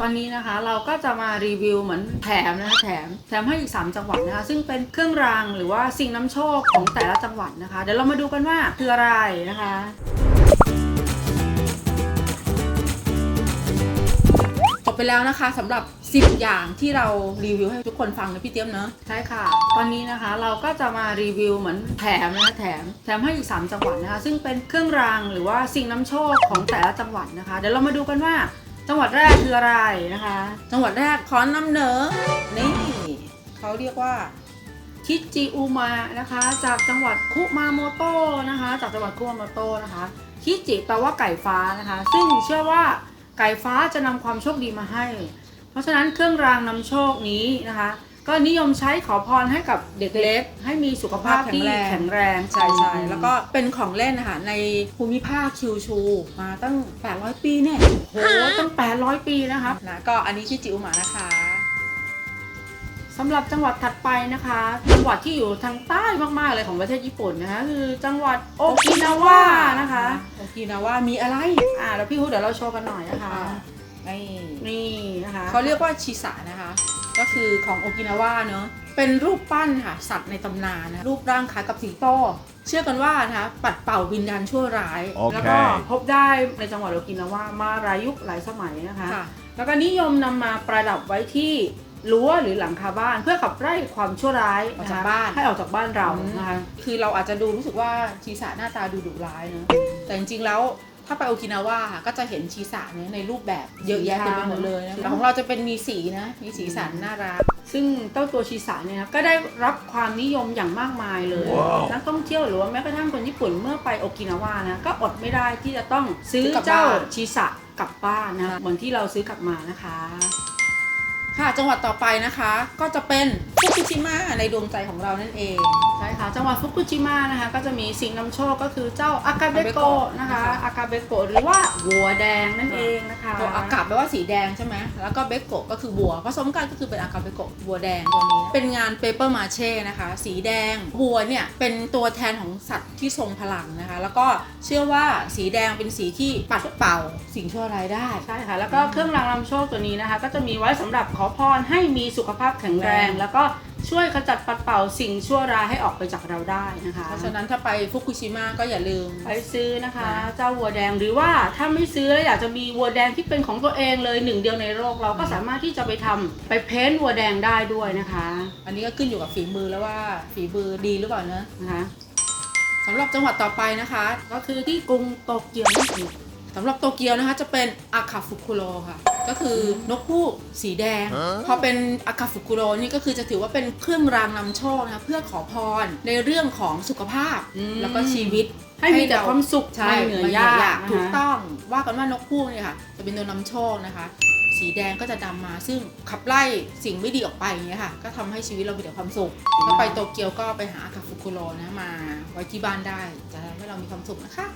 ตอนนี้นะคะเราก็จะมารีวิวเหมือนแถมนะคะแถมแถมให้อีก 3 จังหวัดนะคะ ซึ่งเป็นเครื่องรางหรือว่าสิ่งน้ำโชคของแต่ละจังหวัดนะคะ เดี๋ยวเรามาดูกันว่าคืออะไรนะคะจบไปแล้วนะคะสำหรับ 10 อย่างที่เรารีวิวให้ทุกคนฟังนะพี่เตี้ยมเนอะใช่ค่ะ ตอนนี้นะคะเราก็จะมารีวิวเหมือนแถมนะคะแถมแถมให้อีก 3 จังหวัดนะคะ ซึ่งเป็นเครื่องรางหรือว่าสิ่งน้ำโชคของแต่ละจังหวัดนะคะ เดี๋ยวเรามาดูกันว่า จังหวัดแรกคืออะไรนะคะ จังหวัดแรกขอนำเหนอนี่เขาเรียกว่าคิจิอุมานะคะ จากจังหวัดคุมาโมโตะนะคะ จากจังหวัดคุมาโมโตะนะคะคิจิแปลว่าไก่ฟ้านะคะ ซึ่งเชื่อว่าไก่ฟ้าจะนำความโชคดีมาให้ เพราะฉะนั้นเครื่องรางนำโชคนี้นะคะ ก็นิยมใช้ขอพรให้กับเด็กเล็ก ให้มีสุขภาพที่แข็งแรงใช่ใช่แล้วก็เป็นของเล่นนะคะในภูมิภาคคิวชูมาตั้ง 800 ปีเนี่ยโหตั้ง 800 ปีนะคะนะก็อันนี้ชื่อจิ๋วหมานะคะสำหรับจังหวัดถัดไปนะคะ จังหวัดที่อยู่ทางใต้มากๆเลยของประเทศญี่ปุ่นนะคะคือจังหวัดโอกินาวานะคะโอกินาว่ามีอะไรอ่าแล้วพี่ฮูเดี๋ยวเราโชว์กันหน่อยนะคะนี่นี่นะคะเขาเรียกว่าชิสะนะคะ ก็คือของโอกินาว่าเนอะเป็นรูปปั้นค่ะสัตว์ในตำนานนะรูปร่างคล้ายกับสิงโตเชื่อกันว่านะคะปัดเป่าวิญญาณชั่วร้ายโอแล้วเคก็พบได้ในจังหวัดโอกินาวามาหลายยุคหลายสมัยนะคะค่ะแล้วก็นิยมนำมาประดับไว้ที่รั้วหรือหลังคาบ้านเพื่อขับไล่ความชั่วร้ายออกจากะคะบ้านให้ออกจากบ้านเรานะคะคือเราอาจจะดูรู้สึกว่าชีสะหน้าตาดูดุร้ายเนอะแต่จริงๆแล้ว ถ้าไปโอกินาว่าค่ะก็จะเห็นชีสะเนี่ยในรูปแบบเยอะแยะเต็มไปหมดเลยนะแต่ของเราจะเป็นมีสีนะ มีสีสันน่ารัก ซึ่งเต้าตัวชีสะเนี่ยนะก็ได้รับความนิยมอย่างมากมายเลยว้าวนักท่องเที่ยวหรือว่าแม้กระทั่งคนญี่ปุ่นเมื่อไปโอกินาวานะ ก็อดไม่ได้ที่จะต้องซื้อซื้อกลับเจ้าบ้านชีสะกลับบ้านนะคะเหมือนที่เราซื้อกลับมานะคะ ค่ะจังหวัดต่อไปนะคะก็จะเป็นฟุกุชิมะในดวงใจของเรานั่นเองใช่ค่ะจังหวัดฟุกุชิมะนะคะก็จะมีสิ่งนำโชคก็คือเจ้าอากาเบโกะนะคะนะคะอากาเบโกะหรือว่าวัวแดงนั่นเองนะคะตัวอากาศแปลว่าสีแดงใช่ไหมแล้วก็เบโกะก็คือบัวผสมกันก็คือเป็นอากาเบโกะบัวแดงตัวนี้ เป็นงานเปเปอร์มาเช่นะคะสีแดงบัวเนี่ยเป็นตัวแทนของสัตว์ที่ทรงพลังนะคะ แล้วก็เชื่อว่าสีแดงเป็นสีที่ปัดเป่าสิ่งชั่วร้ายได้ใช่ค่ะแล้วก็เครื่องรางนำโชคตัวนี้นะคะ ก็จะมีไว้สำหรับขอพรให้มีสุขภาพแข็งแรงแรง แล้วก็ช่วยขจัดปัดเป่าสิ่งชั่วร้ายให้ออกไปจากเราได้นะคะ เพราะฉะนั้นถ้าไปฟุกุชิมะก็อย่าลืม ไปซื้อนะคะนะเจ้าวัวแดงหรือว่าถ้าไม่ซื้อแล้วอยากจะมีวัวแดงที่เป็นของตัวเองเลยหนึ่งเดียวในโลกเราก็สามารถที่จะไปทำไปเพ้นท์วัวแดงได้ด้วยนะคะ อันนี้ก็ขึ้นอยู่กับฝีมือแล้วว่าฝีมือดีหรือเปล่าเนอะนะคะสำหรับจังหวัดต่อไปนะคะ ก็คือที่กรุงโตเกียวนั่นเองสำหรับโตเกียวนะคะจะเป็นอาคาฟุคุโรค่ะ ก็คือนกฮูกสีแดง พอเป็นอาคาฟุคุโรนี่ก็คือจะถือว่าเป็นเครื่องรางนำโชคนะคะเพื่อขอพรในเรื่องของสุขภาพแล้วก็ชีวิตให้มีแต่ความสุขใช่ไม่เหนื่อยยากถูกนะคะต้องว่ากันว่านกฮูกเนี่ยค่ะ จะเป็นตัวนำโชคนะคะ สีแดงก็จะนำมาซึ่งขับไล่สิ่งไม่ดีออกไปอย่างเงี้ยค่ะ ก็ทำให้ชีวิตเรามีแต่ความสุขถ้าไปโตเกียวก็ไปหาอาคาฟุคุโรนะมาไว้ที่บ้านได้จะทำให้เรามีความสุขนะคะ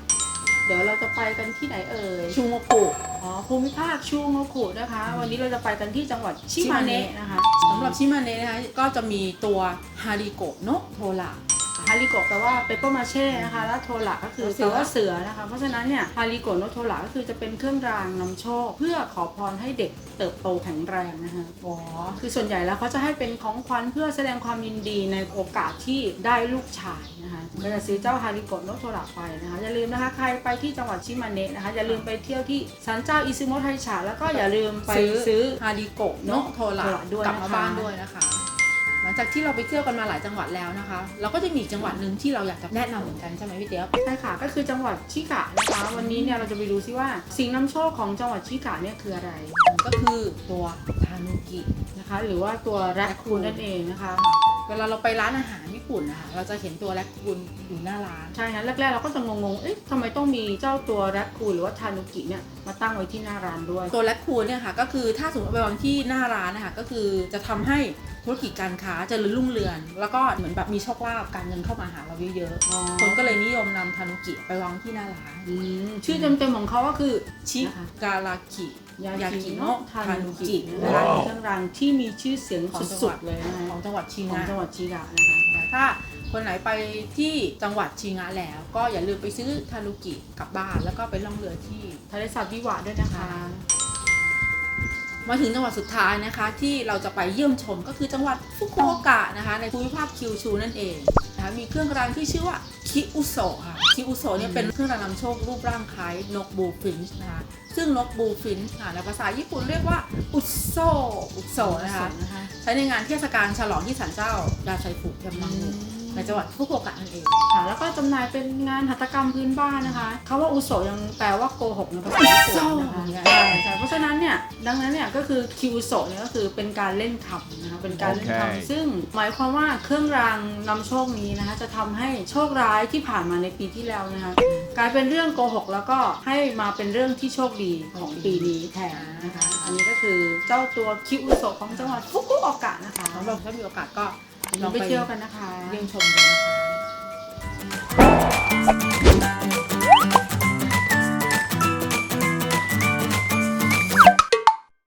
เดี๋ยวเราจะไปกันที่ไหนเอ่ยชูโงกุอ๋อภูมิภาคชูโงคุนะคะ วันนี้เราจะไปกันที่จังหวัดชิมาเนะนะคะสำหรับชิมาเนะนะคะก็จะมีตัวฮาริโกะโนะโทระ ฮาริโกะแปลว่าเปเปอร์มาเช่นะคะแล้วโทระก็คือเสืแปอลว่าเสือนะคะ เพราะฉะนั้นเนี่ยฮาริโกะโนโทระก็คือจะเป็นเครื่องรางนำโชค เพื่อขอพรให้เด็กเติบโตแข็งแรงนะคะอ๋อคือส่วนใหญ่แล้วเขาจะให้เป็นของขวัญเพื่อแสดงความยินดีในโอกาสที่ได้ลูกชายนะคะก็จะซื้อเจ้าฮาริโกะโนโทระไปนะคะอย่าลืมนะคะใครไปที่จังหวัดชิมาเนะนะคะอย่าลืมไปเที่ยวที่ศาลเจ้าอิซึโมะไทชะแล้วก็อย่าลืมไปซื้อฮาริโกะโนะโทระโทระด้วยกลับมานะคะบ้านด้วยนะคะห ลังจากที่เราไปเที่ยวกันมาหลายจังหวัดแล้วนะคะ เราก็จะมีจังหวัดหนึ่งที่เราอยากจะแนะนำเหมือนกันใช่ไหมพี่เตี้ยบใช่ค่ะ ก็คือจังหวัดชิกะนะคะ วันนี้เนี่ยเราจะไปดูซิว่าสิ่งนำโชคของจังหวัดชิกะเนี่ยคืออะไร ก็คือตัวทานุกินะคะ หรือว่าตัวแรคคูนนั่นเองนะคะ เวลาเราไปร้านอาหารญี่ ปุ่นนะคะเราจะเห็นตัวแรคคูนอยู่หน้าร้าน ใช่ค่ะแรกๆเราก็จะงงๆ เอ๊ะทำไมต้องมีเจ้าตัวแรคคูนหรือว่าทานุกิเนี่ยมาตั้งไว้ที่หน้าร้านด้วย ตัวแรคคูนเนี่ยค่ะก็คือถ้าสมมติเอาไปวางที่หน้าร้านนะคะก็คือจะทำให้ธุรกิจการค้าเจริญรุ่งเรืองแล้วก็เหมือนแบบมีโชคลาภการเงินเข้ามาหาเราเยอะอ๋อๆคนก็เลยนิยมนำทานุกิไปวางที่หน้าร้านอืมชื่อเต็มๆของเขาก็คือชินะคะการากิยายากิกิโนะโนะทานุกินะคะว้าวเป็นเครื่องรางที่มีชื่อเสียงของจังหสุวัดดๆเลยนะคะของจังหวัดชิของงะจังหวัดชิกะนะคะแต่ ถ้าคนไหนไปที่จังหวัดชิงะแล้ว ก็อย่าลืมไปซื้อทารุกิกลับบ้านแล้วก็ไปล่องเรือที่ทะเลสาบวิวะด้วยนะคะ มาถึงจังหวัดสุดท้ายนะคะ ที่เราจะไปเยี่ยมชมก็คือจังหวัดฟุกุโอกะนะคะ ในภูมิภาคคิวชูนั่นเองนะคะมีเครื่องรางที่ชื่อว่าคิอุโซะค่ะคิอุโซะเนี่ยเป็นเครื่องรางนำโชครูปร่างคล้ายนกบูฟินช์นะคะซึ่งนกบูฟินช์ค่ะในภาษาญี่ปุ่นเรียกว่าอุโซอุโซะนะคะนะคะ ใช้ในงานเทศกาลฉลองที่ศาลเจ้าดาไซฟุเทมมังมุ ในจังหวัดฟุกุโอกะนั่นเองค่ะแล้วก็จำหน่ายเป็นงานหัตถกรรมพื้นบ้านนะคะคำว่าอุโสยังแปลว่าโกหกในภาษาญี่ปุ่นนะคะอุโสใช่ใช่เพราะฉะนั้นเนี่ยดังนั้นเนี่ยก็คือคิวโสเนี่ยก็คือเป็นการเล่นคำนะคะเป็นการเล่นโอเคคำซึ่งหมายความว่าเครื่องรางนำโชคนี้นะคะจะทำให้โชคร้ายที่ผ่านมาในปีที่แล้วนะคะกลายเป็นเรื่องโกหกแล้วก็ให้มาเป็นเรื่องที่โชคดีของปีนี้แทนนะคะ อันนี้ก็คือเจ้าตัวคิวโสของจังหวัดฟุกุโอกะนะคะสำหรับถ้ามีโอกาสก็ ลองไปเที่ยวกันนะคะ เยี่ยมชมกันนะคะ